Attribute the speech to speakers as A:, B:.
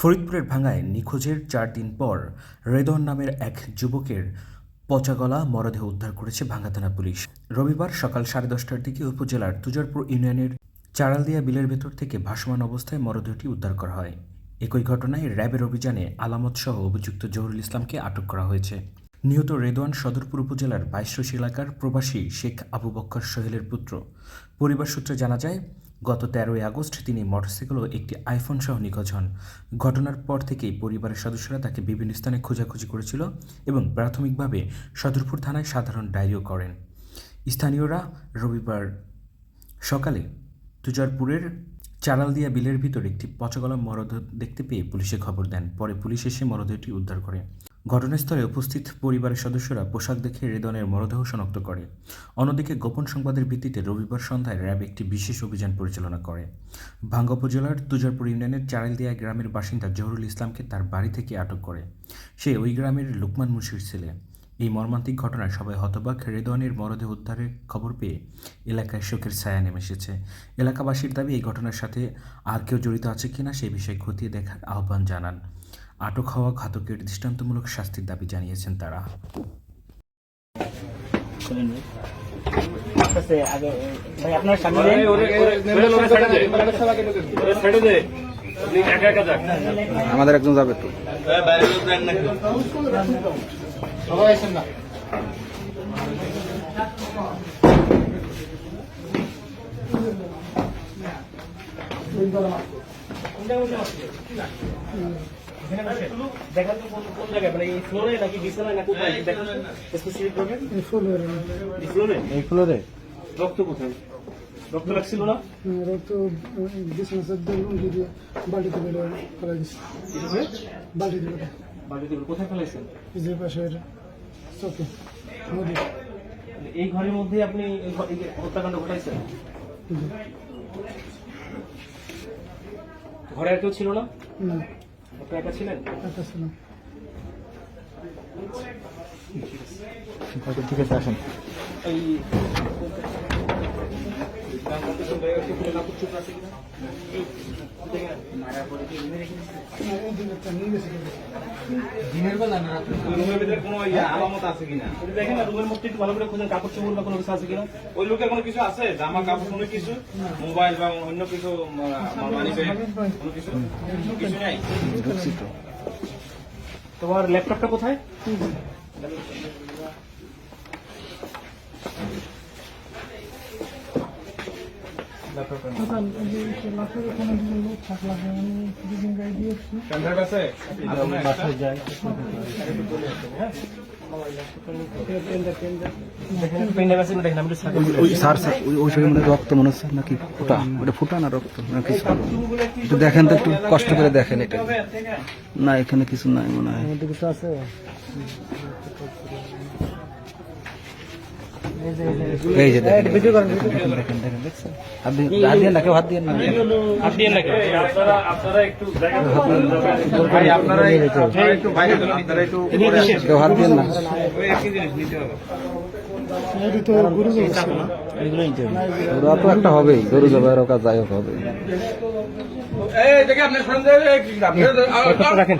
A: ফরিদপুরের ভাঙায় নিখোঁজের চার দিন পর রেদন নামের এক যুবকের পচাগলা মরদেহ উদ্ধার করেছে ভাঙ্গা থানা পুলিশ। রবিবার সকাল সাড়ে দশটার দিকে উপজেলার তুজারপুর ইউনিয়নের চারালদিয়া বিলের ভেতর থেকে ভাসমান অবস্থায় মরদেহটি উদ্ধার করা হয়। একই ঘটনায় র্যাবের অভিযানে আলামত সহ অভিযুক্ত জহুরুল ইসলামকে আটক করা হয়েছে। নিহত রেদওয়ান সদরপুর উপজেলার বাইশরশি এলাকার প্রবাসী শেখ আবু বক্কর সোহেলের পুত্র। পরিবার সূত্রে জানা যায়, গত তেরোই আগস্ট তিনি মোটরসাইকেল ও একটি আইফোন সহ নিখোঁজ হন। ঘটনার পর থেকেই পরিবারের সদস্যরা তাকে বিভিন্ন স্থানে খোঁজাখুঁজি করেছিল এবং প্রাথমিকভাবে সদরপুর থানায় সাধারণ ডায়েরিও করেন। স্থানীয়রা রবিবার সকালে তুজারপুরের চারালদিয়া বিলের ভিতর একটি পচাগলা মরদেহ দেখতে পেয়ে পুলিশে খবর দেন। পরে পুলিশ এসে মরদেহটি উদ্ধার করে। ঘটনাস্থলে উপস্থিত পরিবারের সদস্যরা পোশাক দেখে রেদনের মরদেহ শনাক্ত করে। অন্যদিকে গোপন সংবাদের ভিত্তিতে রবিবার সন্ধ্যায় র্যাব একটি বিশেষ অভিযান পরিচালনা করে। ভাঙ্গা উপজেলার তুজারপুর ইউনিয়নের চারালদিয়া গ্রামের বাসিন্দা জহুরুল ইসলামকে তার বাড়ি থেকে আটক করে। সে ওই গ্রামের লুকমান মুশির ছেলে। এই মর্মান্তিক ঘটনায় সবাই হতবাক। রেদনের মরদেহ উদ্ধারের খবর পেয়ে এলাকায় শোকের ছায়া নেমে এসেছে। এলাকাবাসীর দাবি, এই ঘটনার সাথে আর কেউ জড়িত আছে কিনা সেই বিষয়ে খতিয়ে দেখার আহ্বান জানান। আটক হওয়া ঘাতকের দৃষ্টান্তমূলক শাস্তির দাবি জানিয়েছেন তারা।
B: আমাদের একজন যাবে তো
C: না
D: দেখেন তো কোন কোন জায়গায় মানে এই ফ্লোরে নাকি বিছানায় না কোথায়? দেখেন স্পেসিফিক ভাবে
C: এই ফুলের
D: এই ফ্লোরে
B: এই ফ্লোরে
D: রক্ত কোথায়? রক্ত লাগছিল না?
C: রক্ত বিছানা সেদ্ধ লুঙ্গি দিয়ে বালতিতে বেলে ফেলা দিচ্ছে বালতিতে বেলে
D: বাড়িতে কোথায় ফেলাইছেন?
C: যে পাশের চোখে নদী।
D: এই ঘরের মধ্যে আপনি হত্যাকাণ্ড ঘটাইছেন? ঘরে আর কেউ ছিল না। আপনি একা ছিলেন?
C: একটা ছিল
B: ঠিক আছে আসেন।
D: এই
E: রুমের ভিতরে কোনো আছে কিনা?
D: রুমের মধ্যে ভালো করে কাপড় চোপড় কোনো কিছু আছে কিনা
E: ওই লোকের কোনো কিছু আছে জামা কিছু মোবাইল বা অন্য কিছু
D: তোমার ল্যাপটপটা কোথায়
B: রক্ত মনে হচ্ছে নাকি ফুটা? ওটা ফুটা না রক্ত? না কিছু? একটু দেখেন তো, একটু কষ্ট করে দেখেন এটা। না, এখানে কিছু নাই মনে হয়।
C: কিছু আছে
B: এই যে দেখেন দেখেন দেখেন দেখেন দেখছেন হাত হাত দিয়ে না কেউ হাত দিয়ে না
D: হাত দিয়ে নাকি
E: আপনারা আপনারা একটু ভাই আপনারা আপনারা একটু বাইরে আপনারা একটু
B: কেউ হাত দিয়ে না
E: ওই একই জিনিস নিতে হবে
C: এটি তো গুরু যাচ্ছে
B: ওরা তো একটা হবেই গরু জবাই রকা যাই হোক হবে
D: রাখেন